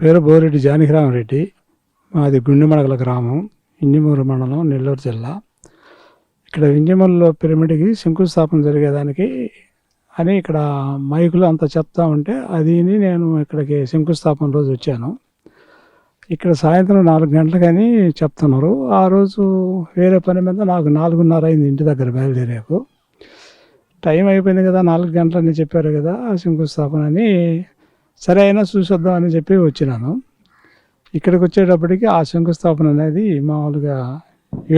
పేరు బోరెడ్డి జానకిరామరెడ్డి. మాది గుండెమడగల గ్రామం ఇంజమూరు మండలం నెల్లూరు జిల్లా. ఇక్కడ ఇంజమూరులో పిరమిడ్కి శంకుస్థాపన జరిగేదానికి అని ఇక్కడ మైకులు అంత చెప్తా ఉంటే అది నేను ఇక్కడికి శంకుస్థాపన రోజు వచ్చాను. ఇక్కడ సాయంత్రం నాలుగు గంటలకని చెప్తున్నారు. ఆ రోజు వేరే పని మీద నాకు నాలుగున్నర అయింది ఇంటి దగ్గర బయలుదేరాకు టైం అయిపోయింది కదా నాలుగు గంటలని చెప్పారు కదా శంకుస్థాపన అని సరే అయినా చూసొద్దాం అని చెప్పి వచ్చినాను. ఇక్కడికి వచ్చేటప్పటికి ఆ శంకుస్థాపన అనేది మామూలుగా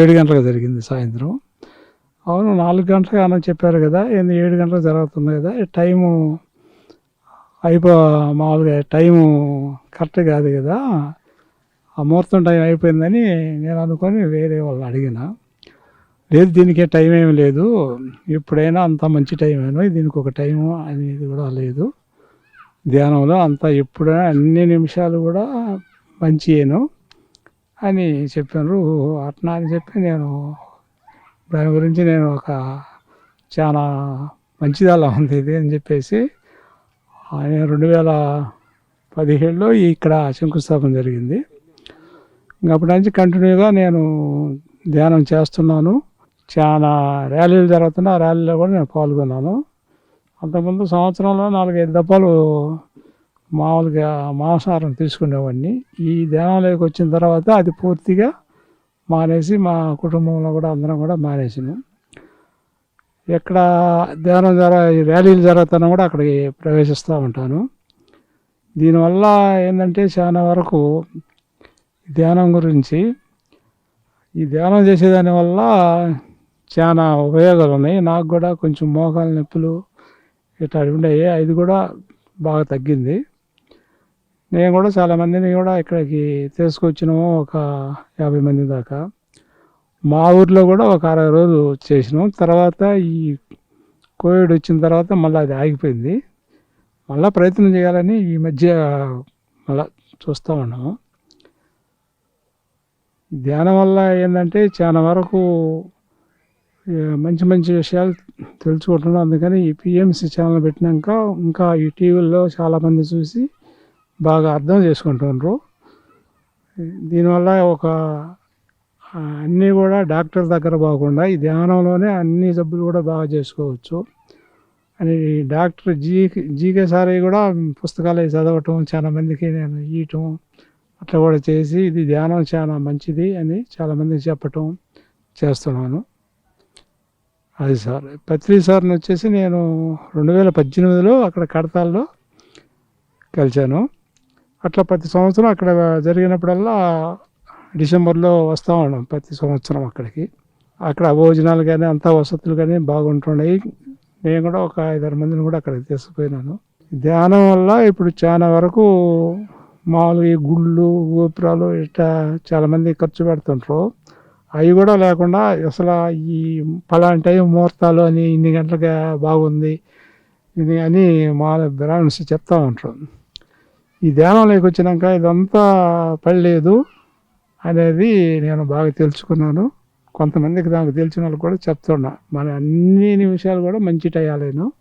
ఏడు గంటలకు జరిగింది సాయంత్రం. అవును నాలుగు గంటలకు అని చెప్పారు కదా ఏంది ఏడు గంటలకు జరుగుతుంది కదా టైము అయిపో మామూలుగా టైము కరెక్ట్ కాదు కదా ఆ ముహూర్తం టైం అయిపోయిందని నేను అనుకొని వేరే వాళ్ళని అడిగిన. లేదు దీనికి టైం ఏమి లేదు ఎప్పుడైనా అంత మంచి టైం అయినా దీనికి ఒక టైము అనేది కూడా లేదు. ధ్యానంలో అంత ఎప్పుడైనా అన్ని నిమిషాలు కూడా మంచియేను అని చెప్పారు అట్నా అని చెప్పి నేను దాని గురించి నేను ఒక చాలా మంచిది అలా ఉంది ఇది అని చెప్పేసి ఆయన రెండు వేల పదిహేడులో ఇక్కడ శంకుస్థాపన జరిగింది. ఇంకా అప్పటి నుంచి కంటిన్యూగా నేను ధ్యానం చేస్తున్నాను. చాలా ర్యాలీలు జరుగుతున్న ఆ ర్యాలీలో కూడా నేను పాల్గొన్నాను. అంతకుముందు సంవత్సరంలో నాలుగైదు దప్పాలు మామూలుగా మాంసాహారం తీసుకునేవాడిని. ఈ ధ్యానంలోకి వచ్చిన తర్వాత అది పూర్తిగా మానేసి మా కుటుంబంలో కూడా అందరం కూడా మానేసాను. ఎక్కడ ధ్యానం జర ఈ ర్యాలీలు జరుగుతున్నా కూడా అక్కడికి ప్రవేశిస్తూ ఉంటాను. దీనివల్ల ఏంటంటే చాలా వరకు ధ్యానం గురించి ఈ ధ్యానం చేసేదాని వల్ల చాలా ఉపయోగాలు ఉన్నాయి. నాకు కూడా కొంచెం మోకాలు నొప్పులు ఇట్లా ఉండేవి అది కూడా బాగా తగ్గింది. నేను కూడా చాలామందిని కూడా ఇక్కడికి తీసుకొచ్చినాము ఒక యాభై మంది దాకా. మా ఊర్లో కూడా ఒక అరవై రోజులు చేసినాం తర్వాత ఈ కోవిడ్ వచ్చిన తర్వాత మళ్ళీ అది ఆగిపోయింది. మళ్ళీ ప్రయత్నం చేయాలని ఈ మధ్య మళ్ళీ చూస్తూ ఉన్నాము. ధ్యానం వల్ల ఏంటంటే చాలా వరకు మంచి మంచి విషయాలు తెలుసుకుంటున్నాం అందుకని ఈ పిఎంసి ఛానల్ పెట్టినాక ఇంకా ఈ టీవీల్లో చాలామంది చూసి బాగా అర్థం చేసుకుంటున్నారు. దీనివల్ల ఒక అన్నీ కూడా డాక్టర్ దగ్గర పోకుండా ఈ ధ్యానంలోనే అన్ని జబ్బులు కూడా బాగా చేసుకోవచ్చు. అని డాక్టర్ జీ జీకే సార్ కూడా పుస్తకాలు చదవటం చాలా మందికి నేను ఇయటం అట్లా కూడా చేసి ఇది ధ్యానం చాలా మంచిది అని చాలామందికి చెప్పటం చేస్తున్నాను. అది సార్. పత్రి సార్ని వచ్చేసి నేను రెండు వేల పద్దెనిమిదిలో అక్కడ కడతాల్లో కలిశాను. అట్లా ప్రతి సంవత్సరం అక్కడ జరిగినప్పుడల్లా డిసెంబర్లో వస్తూ ఉన్నాం ప్రతి సంవత్సరం అక్కడికి. అక్కడ భోజనాలు కానీ అంతా వసతులు కానీ బాగుంటున్నాయి నేను కూడా ఒక ఐదారు మందిని కూడా అక్కడికి తీసుకుపోయినాను. ధ్యానం వల్ల ఇప్పుడు చాలా వరకు మామూలుగా ఈ గుళ్ళు గోపురాలు ఇట్లా చాలామంది ఖర్చు పెడుతుంటారు అవి కూడా లేకుండా అసలు ఈ పలాంటి టైం ముహూర్తాలు అని ఇన్ని గంటలుగా బాగుంది ఇది అని మా బ్రాహ్మణ్స్ చెప్తా ఉంటారు. ఈ ధ్యానంలోకి వచ్చినాక ఇదంతా పడలేదు అనేది నేను బాగా తెలుసుకున్నాను. కొంతమందికి దానికి తెలిసిన వాళ్ళు కూడా చెప్తున్నా. మన అన్ని నిమిషాలు కూడా మంచి టయాలేను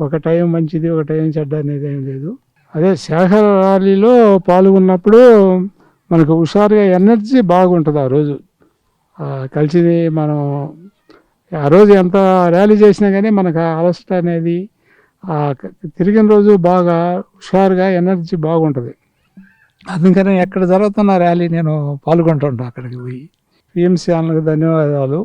ఒక టైం మంచిది ఒక టైం చెడ్డ అనేది ఏం లేదు. అదే శాఖ ర్యాలీలో పాల్గొన్నప్పుడు మనకు హుషారుగా ఎనర్జీ బాగుంటుంది ఆ రోజు. కలిసి మనం ఆ రోజు ఎంత ర్యాలీ చేసినా కానీ మనకు ఆ అలసట అనేది తిరిగిన రోజు బాగా హుషారుగా ఎనర్జీ బాగుంటుంది. అందుకని ఎక్కడ జరుగుతున్న ర్యాలీ నేను పాల్గొంటుంటా అక్కడికి పోయి. పిఎంసీ అన్నకు ధన్యవాదాలు.